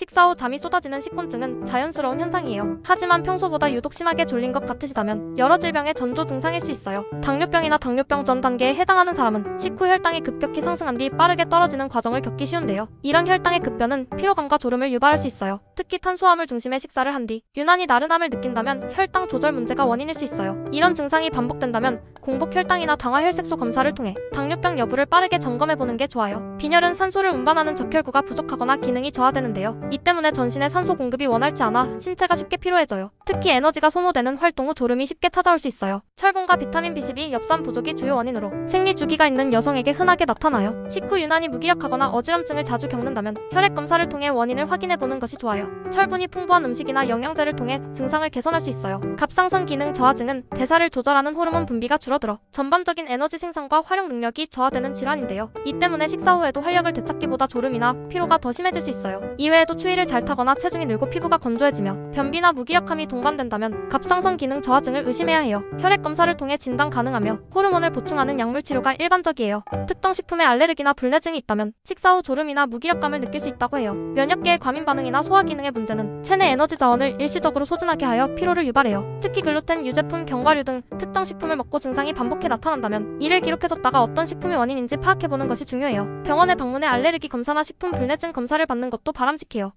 식사 후 잠이 쏟아지는 식곤증은 자연스러운 현상이에요. 하지만 평소보다 유독 심하게 졸린 것 같으시다면 여러 질병의 전조 증상일 수 있어요. 당뇨병이나 당뇨병 전 단계에 해당하는 사람은 식후 혈당이 급격히 상승한 뒤 빠르게 떨어지는 과정을 겪기 쉬운데요. 이런 혈당의 급변은 피로감과 졸음을 유발할 수 있어요. 특히 탄수화물 중심의 식사를 한 뒤 유난히 나른함을 느낀다면 혈당 조절 문제가 원인일 수 있어요. 이런 증상이 반복된다면 공복 혈당이나 당화 혈색소 검사를 통해 당뇨병 여부를 빠르게 점검해 보는 게 좋아요. 빈혈은 산소를 운반하는 적혈구가 부족하거나 기능이 저하되는데요. 이 때문에 전신에 산소 공급이 원활치 않아 신체가 쉽게 피로해져요. 특히 에너지가 소모되는 활동 후 졸음이 쉽게 찾아올 수 있어요. 철분과 비타민 B12, 엽산 부족이 주요 원인으로 생리 주기가 있는 여성에게 흔하게 나타나요. 식후 유난히 무기력하거나 어지럼증을 자주 겪는다면 혈액 검사를 통해 원인을 확인해 보는 것이 좋아요. 철분이 풍부한 음식이나 영양제를 통해 증상을 개선할 수 있어요. 갑상선 기능 저하증은 대사를 조절하는 호르몬 분비가 줄어들어 전반적인 에너지 생산과 활용 능력이 저하되는 질환인데요. 이 때문에 식사 후에도 활력을 되찾기보다 졸음이나 피로가 더 심해질 수 있어요. 이외에도 추위를 잘 타거나 체중이 늘고 피부가 건조해지며 변비나 무기력함이 동반된다면 갑상선 기능 저하증을 의심해야 해요. 혈액 검사를 통해 진단 가능하며 호르몬을 보충하는 약물 치료가 일반적이에요. 특정 식품에 알레르기나 불내증이 있다면 식사 후 졸음이나 무기력감을 느낄 수 있다고 해요. 면역계의 과민 반응이나 소화 기능의 문제는 체내 에너지 자원을 일시적으로 소진하게 하여 피로를 유발해요. 특히 글루텐, 유제품, 견과류 등 특정 식품을 먹고 증상이 반복해 나타난다면 이를 기록해뒀다가 어떤 식품이 원인인지 파악해보는 것이 중요해요. 병원에 방문해 알레르기 검사나 식품 불내증 검사를 받는 것도 바람직해요.